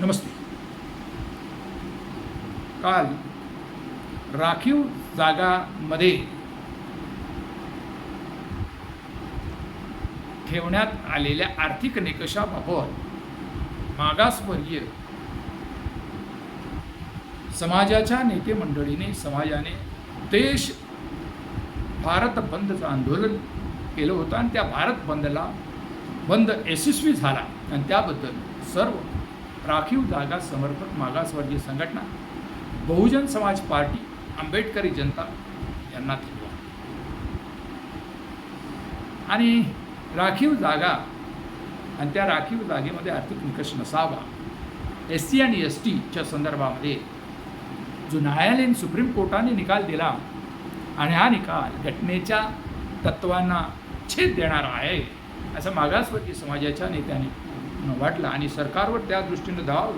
नमस्ते. काल राखीव जागामध्ये ठेवण्यात आलेल्या आर्थिक निकषाबाबत मागासवर्गीय समाजाच्या नेते मंडळीने समाजाने देश भारत बंदचं आंदोलन केलं होतं आणि त्या भारत बंदला बंद यशस्वी झाला. आणि त्याबद्दल सर्व राखीव जागा समर्पक मागासवर्गीय संघटना बहुजन समाज पार्टी आंबेडकरी जनता यांना ठेवा. आणि राखीव जागा आणि त्या राखीव जागेमध्ये आर्थिक निकष नसावा एस सी आणि एस टीच्या संदर्भामध्ये जो न्यायालयीन सुप्रीम कोर्टाने निकाल दिला आणि हा निकाल घटनेच्या तत्वांना छेद देणारा आहे असं मागासवर्गीय समाजाच्या नेत्याने वाटलं आणि सरकारवर त्या दृष्टीनं दबाव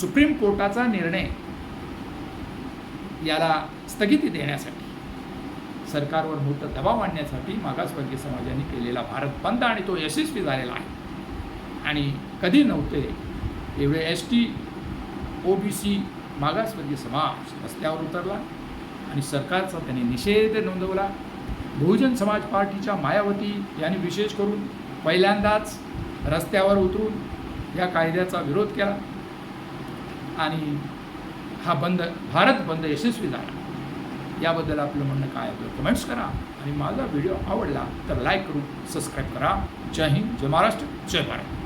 सुप्रीम कोर्टाचा निर्णय याला स्थगिती देण्यासाठी सरकारवर मोठा दबाव आणण्यासाठी मागासवर्गीय समाजाने केलेला भारत बंद आणि तो यशस्वी झालेला आहे. आणि कधी नव्हते एवढे S T O B C मागासवर्गीय समाज रस्त्यावर उतरला आणि सरकारचा त्यांनी निषेध नोंदवला. बहुजन समाज पार्टीच्या मायावती यांनी विशेष करून पहिल्यांदाच रस्त्यावर उतरून या कायद्याचा विरोध केला आणि हा बंद भारत बंद यशस्वी झाला. याबद्दल आपलं म्हणणं काय आहे कमेंट्स करा. आणि माझा व्हिडिओ आवडला तर लाईक करून सबस्क्राईब करा. जय हिंद जय महाराष्ट्र जय भारत.